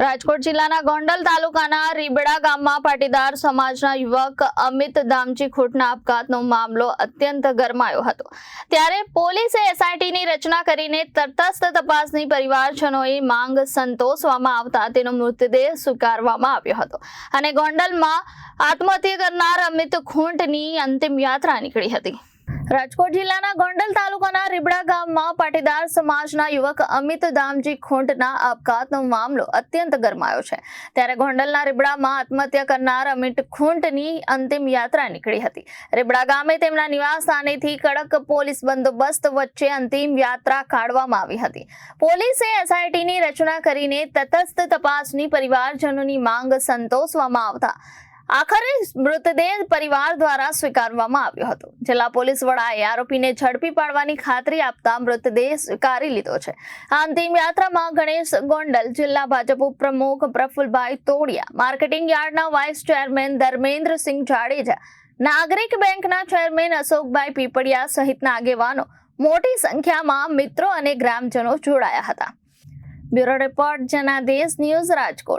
રાજકોટ જિલ્લાના ગોંડલ તાલુકાના રીબડા ગામમાં પાટીદાર સમાજના યુવક અમિત દામજી ખૂટના આપઘાતનો મામલો અત્યંત ગરમાયો હતો. ત્યારે પોલીસે એસઆઈટીની રચના કરીને તટસ્થ તપાસની પરિવારજનોએ માંગ સંતોષવામાં આવતા તેનો મૃતદેહ સ્વીકારવામાં આવ્યો હતો. અને ગોંડલમાં આત્મહત્યા કરનાર અમિત ખૂંટની અંતિમ યાત્રા નીકળી હતી. રાજકોટ જિલ્લાના ગોંડલ તાલુકાના રીબડા ગામમાં પાટીદાર સમાજના યુવક અમિત દામજી ખૂંટના આપઘાતનો મામલો અત્યંત ગરમાયો છે. ત્યારે ગોંડલના રીબડામાં આત્મહત્યા કરનાર અમિત ખૂંટની અંતિમ યાત્રા નીકળી હતી. રીબડા ગામે તેમના નિવાસ સ્થાનેથી કડક પોલીસ બંદોબસ્ત વચ્ચે અંતિમ યાત્રા કાઢવામાં આવી હતી. પોલીસે એસઆઈટીની રચના કરીને તટસ્થ તપાસની પરિવારજનોની માંગ સંતોષવામાં આવતા આખરે મૃતદેહ પરિવાર દ્વારા સ્વીકારવામાં આવ્યો હતો. જિલ્લા પોલીસ વડાએ આરોપીને ઝડપી પાડવાની ખાતરી આપતા મૃતદેહ સ્વીકારી લીધો છે. આ અંતિમ યાત્રામાં ગણેશ ગોંડલ, જિલ્લા ભાજપ પ્રમુખ પ્રફુલભાઈ તોડિયા, માર્કેટિંગ યાર્ડના વાઇસ ચેરમેન ધર્મેન્દ્રસિંહ જાડેજા, નાગરિક બેંકના ચેરમેન અશોકભાઈ પીપળિયા સહિતના આગેવાનો મોટી સંખ્યામાં મિત્રો અને ગ્રામજનો જોડાયા હતા. Bureau report, Janadesh news Rajkot.